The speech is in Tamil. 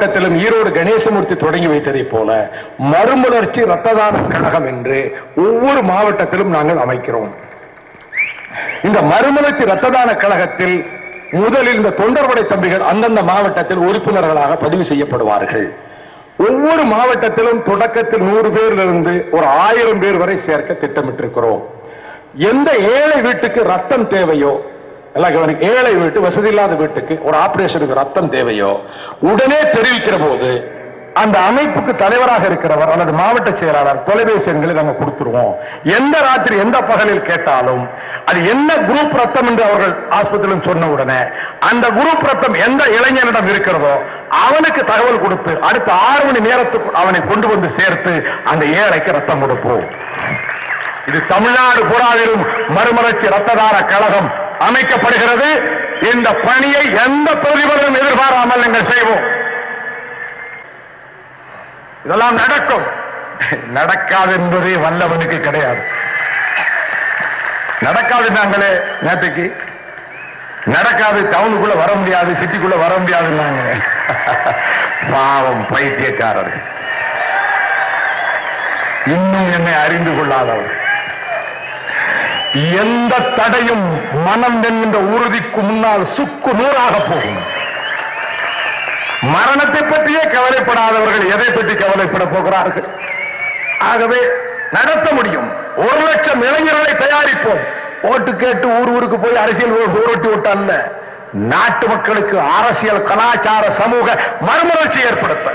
மாவட்டத்திலும் ஈரோடு கணேசமூர்த்தி தொடங்கி வைத்ததை போல மறுமலர்ச்சி ரத்த தான கழகம் என்று ஒவ்வொரு மாவட்டத்திலும் நாங்கள் அமைக்கிறோம். இந்த மறுமலர்ச்சி ரத்த தான கழகத்தில் முதலில் இந்த தொண்டர்படை தம்பிகள் அந்தந்த மாவட்டத்தில் உறுப்பினர்களாக பதிவு செய்யப்படுவார்கள். ஒவ்வொரு மாவட்டத்திலும் தொடக்கத்தில் நூறு பேரிலிருந்து ஒரு ஆயிரம் பேர் வரை சேர்க்க திட்டமிட்டிருக்கிறோம். எந்த ஏழை வீட்டுக்கு ரத்தம் தேவையோ எல்லாம் கவனிக்க ஏழை வீட்டு வசதி இல்லாத வீட்டுக்கு ஒரு ஆபரேஷனுக்கு ரத்தம் தேவையோ? உடனே தெரிவிக்கிற போது அந்த அமைப்புக்கு தலைவராக இருக்கிறவர் அல்லது மாவட்ட செயலாளர் தொலைபேசி எண்களை நாங்கள் கொடுத்துருவோம். எந்த ராத்திரி எந்த பகலில் கேட்டாலும் அது என்ன குரூப் ரத்தம் என்று அவர்கள் ஆஸ்பத்திரியில் சொன்ன உடனே அந்த குரூப் ரத்தம் எந்த இளைஞனிடம் இருக்கிறதோ அவனுக்கு தகவல் கொடுத்து அடுத்த ஆறு மணி நேரத்துக்கு அவனை கொண்டு வந்து சேர்த்து அந்த ஏழைக்கு ரத்தம் கொடுப்போம். இது தமிழ்நாடு புறாவிலும் மறுமலர்ச்சி ரத்ததார கழகம் அமைக்கப்படுகிறது. இந்த பணியை எந்த பிரதிபலனும் எதிர்பாராமல் நீங்கள் செய்வோம். இதெல்லாம் நடக்கும். நடக்காது என்பது வல்லவனுக்கு கிடையாது. நடக்காது நாங்களே நேற்றுக்கு நடக்காது டவுனுக்குள்ள வர முடியாது சிட்டிக்குள்ள வர முடியாது பாவம் பைத்தியக்காரர்கள். இன்னும் என்னை அறிந்து கொள்ளாதவர்கள். எந்த தடையும் மனம் என்கின்ற உறுதிக்கு முன்னால் சுக்கு நூறாக போகும். மரணத்தை பற்றியே கவலைப்படாதவர்கள் எதை பற்றி கவலைப்பட போகிறார்கள்? ஆகவே நடத்த முடியும். ஒரு லட்சம் இளைஞர்களை தயாரிப்போம். ஓட்டு கேட்டு ஊர் ஊருக்கு போய் அரசியல் ஊரட்டி விட்டல்ல? நாட்டு மக்களுக்கு அரசியல் கலாச்சார சமூக மறுமலர்ச்சி ஏற்படுத்த.